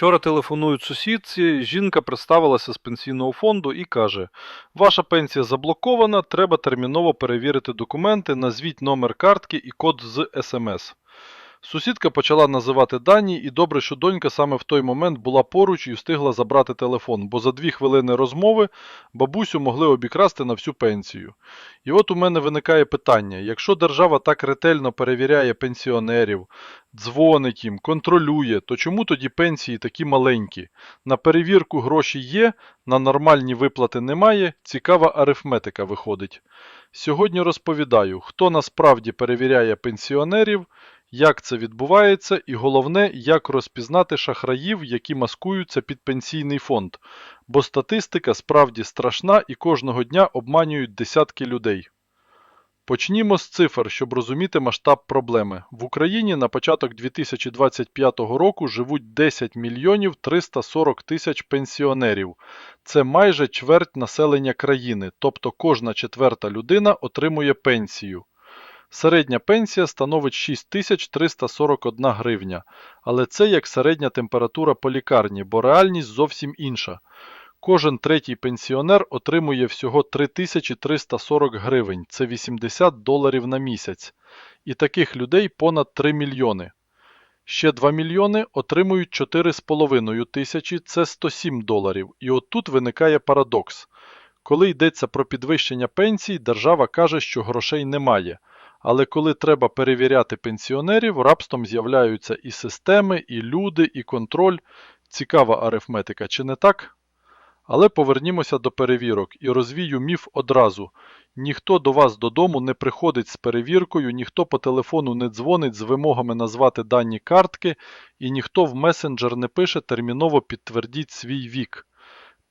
Вчора телефонують сусідці, жінка представилася з пенсійного фонду і каже: Ваша пенсія заблокована, треба терміново перевірити документи, назвіть номер картки і код з смс. Сусідка почала називати дані, і добре, що донька саме в той момент була поруч і встигла забрати телефон, бо за дві хвилини розмови бабусю могли обікрасти на всю пенсію. І от у мене виникає питання: якщо держава так ретельно перевіряє пенсіонерів, дзвонить їм, контролює, то чому тоді пенсії такі маленькі? На перевірку гроші є, на нормальні виплати немає, цікава арифметика виходить. Сьогодні розповідаю, хто насправді перевіряє пенсіонерів, як це відбувається, і головне, як розпізнати шахраїв, які маскуються під пенсійний фонд. Бо статистика справді страшна і кожного дня обманюють десятки людей. Почнімо з цифр, щоб розуміти масштаб проблеми. В Україні на початок 2025 року живуть 10 мільйонів 340 тисяч пенсіонерів. Це майже чверть населення країни, тобто кожна четверта людина отримує пенсію. Середня пенсія становить 6341 гривня, але це як середня температура по лікарні, бо реальність зовсім інша. Кожен третій пенсіонер отримує всього 3340 гривень, це 80 доларів на місяць. І таких людей понад 3 мільйони. Ще 2 мільйони отримують 4,5 тисячі, це 107 доларів. І от тут виникає парадокс. Коли йдеться про підвищення пенсій, держава каже, що грошей немає. Але коли треба перевіряти пенсіонерів, раптом з'являються і системи, і люди, і контроль. Цікава арифметика, чи не так? Але повернімося до перевірок і розвію міф одразу. Ніхто до вас додому не приходить з перевіркою, ніхто по телефону не дзвонить з вимогами назвати дані картки, і ніхто в месенджер не пише терміново підтвердіть свій вік.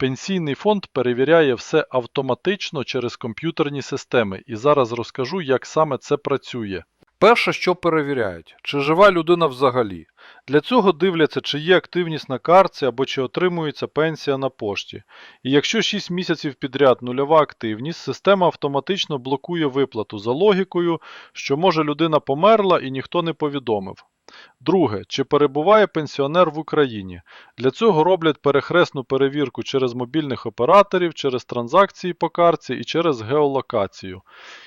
Пенсійний фонд перевіряє все автоматично через комп'ютерні системи, і зараз розкажу, як саме це працює. Перше, що перевіряють, чи жива людина взагалі. Для цього дивляться, чи є активність на картці або чи отримується пенсія на пошті. І якщо 6 місяців підряд нульова активність, система автоматично блокує виплату за логікою, що може людина померла і ніхто не повідомив. Друге, чи перебуває пенсіонер в Україні. Для цього роблять перехресну перевірку через мобільних операторів, через транзакції по картці і через геолокацію.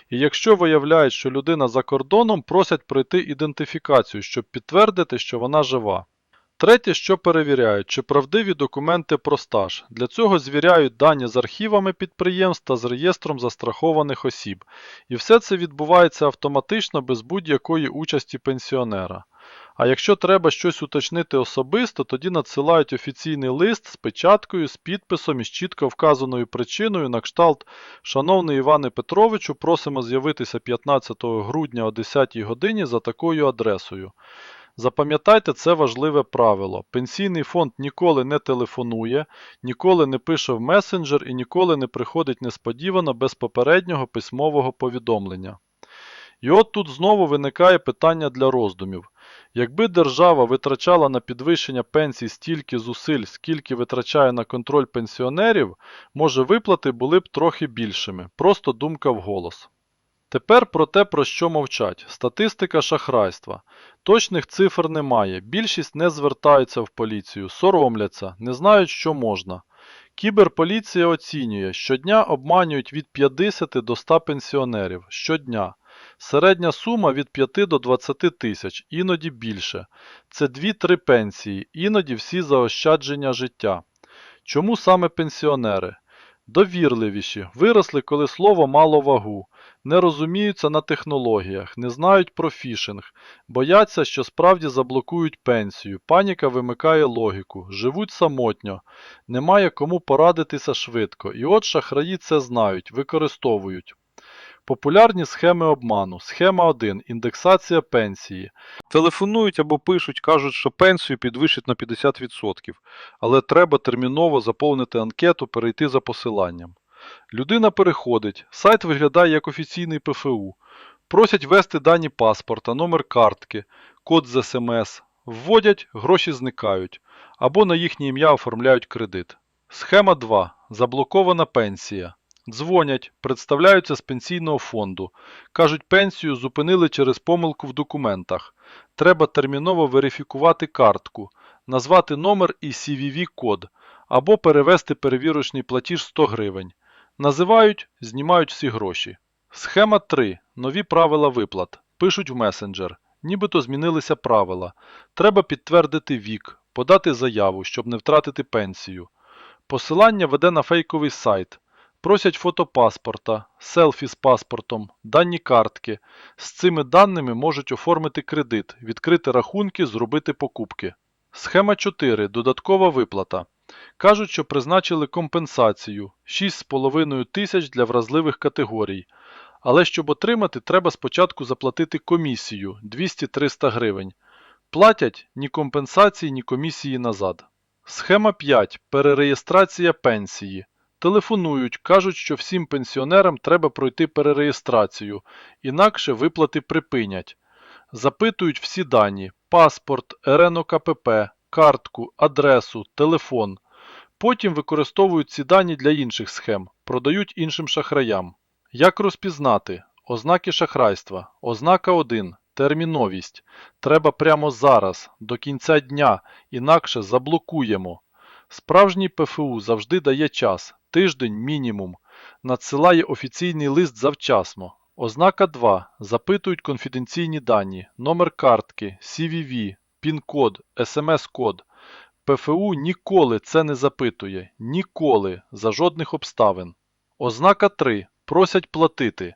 І якщо виявляють, що людина за кордоном, просять пройти ідентифікацію, щоб підтвердити, що вона жива. Третє, що перевіряють, чи правдиві документи про стаж. Для цього звіряють дані з архівами підприємств та з реєстром застрахованих осіб. І все це відбувається автоматично без будь-якої участі пенсіонера. А якщо треба щось уточнити особисто, тоді надсилають офіційний лист з печаткою, з підписом і з чітко вказаною причиною на кшталт Шановний Іване Петровичу, просимо з'явитися 15 грудня о 10 годині за такою адресою. Запам'ятайте це важливе правило. Пенсійний фонд ніколи не телефонує, ніколи не пише в месенджер і ніколи не приходить несподівано без попереднього письмового повідомлення. І от тут знову виникає питання для роздумів. Якби держава витрачала на підвищення пенсій стільки зусиль, скільки витрачає на контроль пенсіонерів, може виплати були б трохи більшими. Просто думка вголос. Тепер про те, про що мовчать. Статистика шахрайства. Точних цифр немає. Більшість не звертаються в поліцію, соромляться, не знають, що можна. Кіберполіція оцінює, щодня обманюють від 50 до 100 пенсіонерів. Щодня. Середня сума від 5 до 20 тисяч, іноді більше. Це 2-3 пенсії, іноді всі заощадження життя. Чому саме пенсіонери? Довірливіші, виросли, коли слово мало вагу, не розуміються на технологіях, не знають про фішинг, бояться, що справді заблокують пенсію, паніка вимикає логіку, живуть самотньо, немає кому порадитися швидко. І от шахраї це знають, використовують. Популярні схеми обману. Схема 1. Індексація пенсії. Телефонують або пишуть, кажуть, що пенсію підвищать на 50%, але треба терміново заповнити анкету, перейти за посиланням. Людина переходить, сайт виглядає як офіційний ПФУ. Просять ввести дані паспорта, номер картки, код з СМС, вводять, гроші зникають, або на їхнє ім'я оформляють кредит. Схема 2. Заблокована пенсія. Дзвонять, представляються з пенсійного фонду. Кажуть, пенсію зупинили через помилку в документах. Треба терміново верифікувати картку. назвати номер і CVV-код або перевести перевірочний платіж 100 гривень. Називають, знімають всі гроші. Схема 3. Нові правила виплат. Пишуть в месенджер. Нібито змінилися правила. Треба підтвердити вік, подати заяву, щоб не втратити пенсію. Посилання веде на фейковий сайт. Просять фото паспорта, селфі з паспортом, дані картки. З цими даними можуть оформити кредит, відкрити рахунки, зробити покупки. Схема 4. Додаткова виплата. Кажуть, що призначили компенсацію 6,5 тисяч для вразливих категорій. Але щоб отримати, треба спочатку заплатити комісію 200-300 гривень. Платять ні компенсації, ні комісії назад. Схема 5. Перереєстрація пенсії. Телефонують, кажуть, що всім пенсіонерам треба пройти перереєстрацію, інакше виплати припинять. Запитують всі дані: паспорт, РНОКПП, картку, адресу, телефон. Потім використовують ці дані для інших схем, продають іншим шахраям. Як розпізнати? Ознаки шахрайства. Ознака 1. Терміновість. Треба прямо зараз, до кінця дня, інакше заблокуємо. Справжній ПФУ завжди дає час, тиждень мінімум. Надсилає офіційний лист завчасно. Ознака 2. Запитують конфіденційні дані, номер картки, CVV, пін-код, смс-код. ПФУ ніколи це не запитує. Ніколи, за жодних обставин. Ознака 3. Просять платити.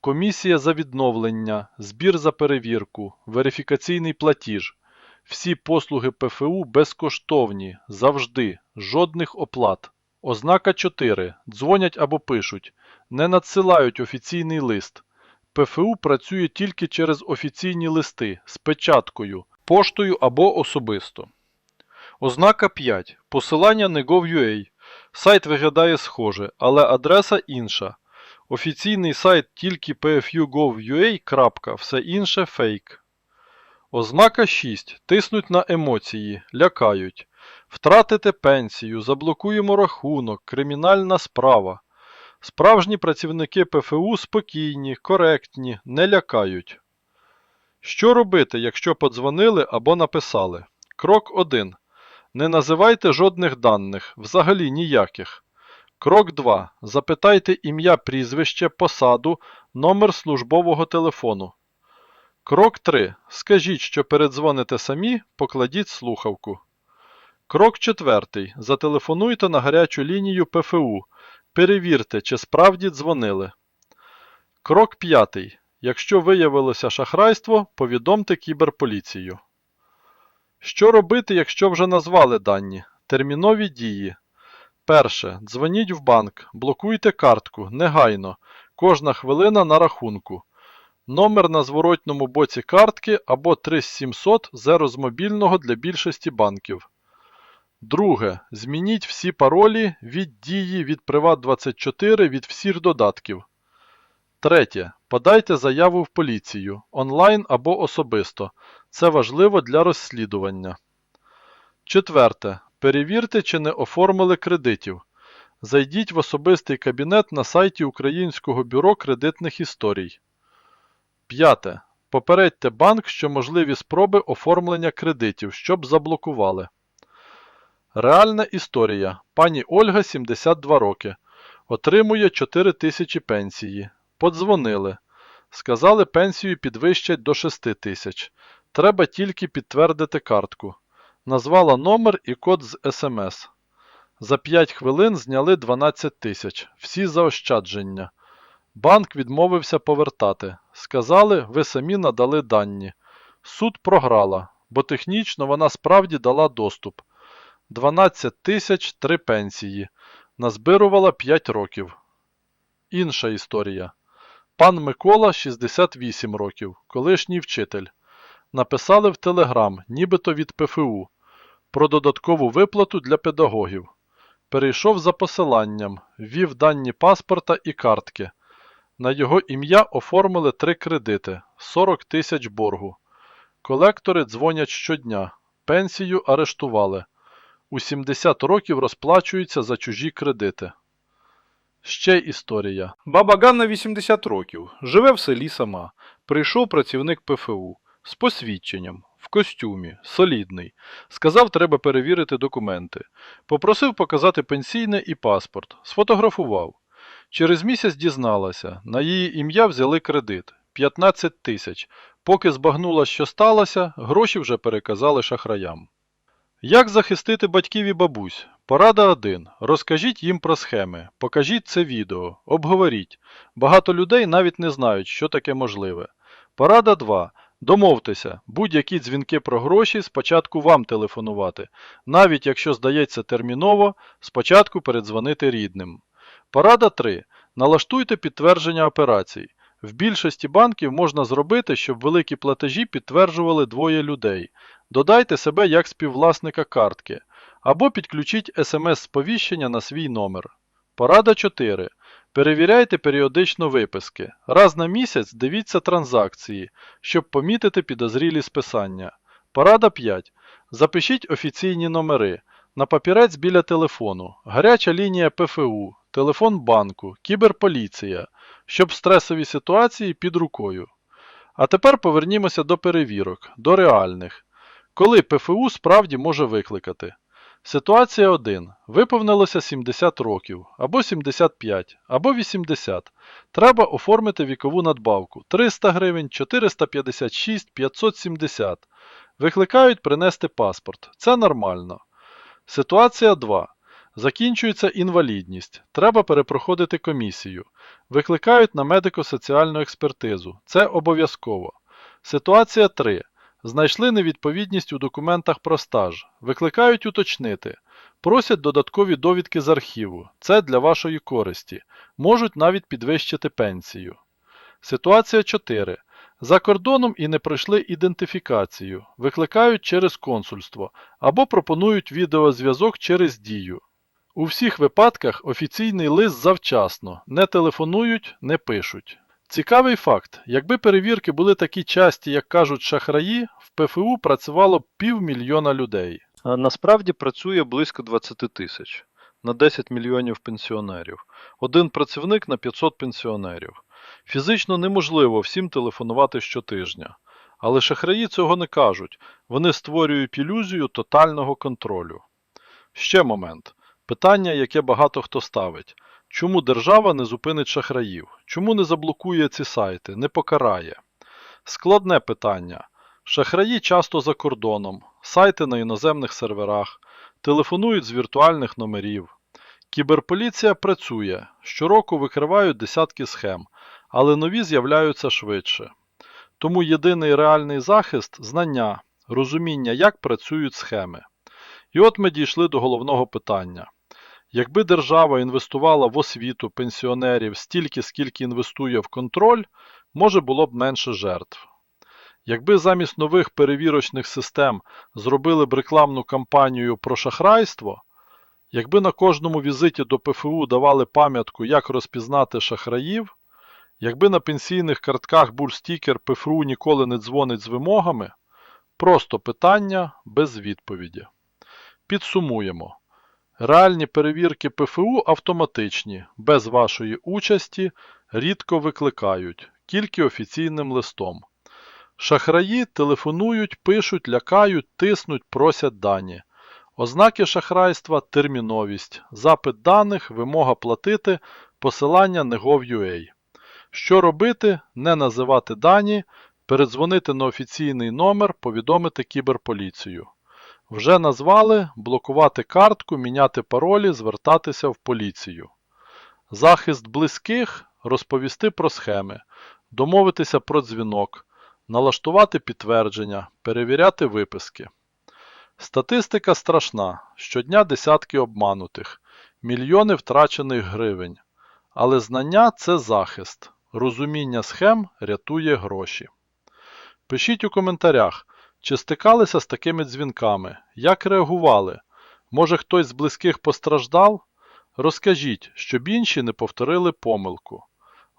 Комісія за відновлення, збір за перевірку, верифікаційний платіж. Всі послуги ПФУ безкоштовні, завжди, жодних оплат. Ознака 4. Дзвонять або пишуть. Не надсилають офіційний лист. ПФУ працює тільки через офіційні листи з печаткою, поштою або особисто. Ознака 5. Посилання не gov.ua. Сайт виглядає схоже, але адреса інша. Офіційний сайт тільки pfu.gov.ua. Все інше фейк. Ознака 6. Тиснуть на емоції, лякають. Втратите пенсію, заблокуємо рахунок, кримінальна справа. Справжні працівники ПФУ спокійні, коректні, не лякають. Що робити, якщо подзвонили або написали? Крок 1. Не називайте жодних даних, взагалі ніяких. Крок 2. Запитайте ім'я, прізвище, посаду, номер службового телефону. Крок 3. Скажіть, що передзвоните самі, покладіть слухавку. Крок 4. Зателефонуйте на гарячу лінію ПФУ. Перевірте, чи справді дзвонили. Крок 5. Якщо виявилося шахрайство, повідомте кіберполіцію. Що робити, якщо вже назвали дані? Термінові дії. Перше. Дзвоніть в банк, блокуйте картку, негайно. Кожна хвилина на рахунку. Номер на зворотньому боці картки або 3700 зеро з мобільного для більшості банків. Друге. Змініть всі паролі від дії від Приват24 від всіх додатків. Третє. Подайте заяву в поліцію онлайн або особисто. Це важливо для розслідування. Четверте. Перевірте, чи не оформили кредитів. Зайдіть в особистий кабінет на сайті Українського бюро кредитних історій. П'яте. Попередьте банк, що можливі спроби оформлення кредитів, щоб заблокували. Реальна історія. Пані Ольга 72 роки. Отримує 4 тисячі пенсії. Подзвонили. Сказали, пенсію підвищать до 6 тисяч. Треба тільки підтвердити картку. Назвала номер і код з СМС. За 5 хвилин зняли 12 тисяч. Всі заощадження. Банк відмовився повертати. Сказали, ви самі надали дані. Суд програла, бо технічно вона справді дала доступ. 12 тисяч 3 пенсії. Назбирувала 5 років. Інша історія. Пан Микола 68 років, колишній вчитель. Написали в Телеграм, нібито від ПФУ, про додаткову виплату для педагогів. Перейшов за посиланням, ввів дані паспорта і картки. На його ім'я оформили три кредити 40 тисяч боргу. Колектори дзвонять щодня. Пенсію арештували. У 70 років розплачуються за чужі кредити. Ще історія. Баба Ганна 80 років. Живе в селі сама. Прийшов працівник ПФУ з посвідченням. в костюмі, солідний. Сказав, треба перевірити документи. Попросив показати пенсійне і паспорт. Сфотографував. Через місяць дізналася, на її ім'я взяли кредит 15 тисяч. Поки збагнула, що сталося, гроші вже переказали шахраям. Як захистити батьків і бабусь? Порада 1. Розкажіть їм про схеми, покажіть це відео, обговоріть. Багато людей навіть не знають, що таке можливе. Порада 2. Домовтеся, будь-які дзвінки про гроші спочатку вам телефонувати, навіть якщо здається терміново, спочатку передзвонити рідним. Порада 3. Налаштуйте підтвердження операцій. В більшості банків можна зробити, щоб великі платежі підтверджували двоє людей. Додайте себе як співвласника картки. Або підключіть смс-сповіщення на свій номер. Порада 4. Перевіряйте періодично виписки. Раз на місяць дивіться транзакції, щоб помітити підозрілі списання. Порада 5. Запишіть офіційні номери. На папірець біля телефону, гаряча лінія ПФУ, телефон банку, кіберполіція, щоб стресові ситуації під рукою. А тепер повернімося до перевірок, до реальних. Коли ПФУ справді може викликати. Ситуація 1. Виповнилося 70 років, або 75, або 80. Треба оформити вікову надбавку 300 гривень, 456, 570. Викликають принести паспорт. Це нормально. Ситуація 2. Закінчується інвалідність. Треба перепроходити комісію. Викликають на медико-соціальну експертизу. Це обов'язково. Ситуація 3. Знайшли невідповідність у документах про стаж. Викликають уточнити. Просять додаткові довідки з архіву. Це для вашої користі. Можуть навіть підвищити пенсію. Ситуація 4. За кордоном і не пройшли ідентифікацію. Викликають через консульство або пропонують відеозв'язок через дію. У всіх випадках офіційний лист завчасно, не телефонують, не пишуть. Цікавий факт: якби перевірки були такі часті, як кажуть шахраї, в ПФУ працювало півмільйона людей. Насправді працює близько 20 тисяч на 10 мільйонів пенсіонерів. Один працівник на 500 пенсіонерів. Фізично неможливо всім телефонувати щотижня. Але шахраї цього не кажуть. Вони створюють ілюзію тотального контролю. Ще момент. Питання, яке багато хто ставить. Чому держава не зупинить шахраїв? Чому не заблокує ці сайти, не покарає? Складне питання. Шахраї часто за кордоном, сайти на іноземних серверах, телефонують з віртуальних номерів. Кіберполіція працює, щороку викривають десятки схем, але нові з'являються швидше. Тому єдиний реальний захист знання, розуміння, як працюють схеми. І от ми дійшли до головного питання. Якби держава інвестувала в освіту пенсіонерів стільки, скільки інвестує в контроль, може було б менше жертв. Якби замість нових перевірочних систем зробили б рекламну кампанію про шахрайство, якби на кожному візиті до ПФУ давали пам'ятку, як розпізнати шахраїв, якби на пенсійних картках був ПФУ ніколи не дзвонить з вимогами, просто питання без відповіді. Підсумуємо. Реальні перевірки ПФУ автоматичні, без вашої участі, рідко викликають, тільки офіційним листом. Шахраї телефонують, пишуть, лякають, тиснуть, просять дані. Ознаки шахрайства терміновість, запит даних, вимога платити, посилання не gov.ua. Що робити? Не називати дані, передзвонити на офіційний номер, повідомити кіберполіцію. Вже назвали блокувати картку, міняти паролі, звертатися в поліцію. Захист близьких розповісти про схеми, домовитися про дзвінок, налаштувати підтвердження, перевіряти виписки. Статистика страшна. Щодня десятки обманутих, мільйони втрачених гривень. Але знання це захист. Розуміння схем рятує гроші. Пишіть у коментарях. Чи стикалися з такими дзвінками? Як реагували? Може хтось з близьких постраждав? Розкажіть, щоб інші не повторили помилку.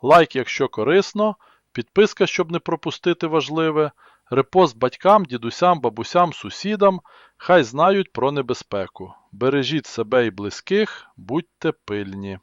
Лайк, якщо корисно, підписка, щоб не пропустити важливе, репост батькам, дідусям, бабусям, сусідам, хай знають про небезпеку. Бережіть себе і близьких, будьте пильні.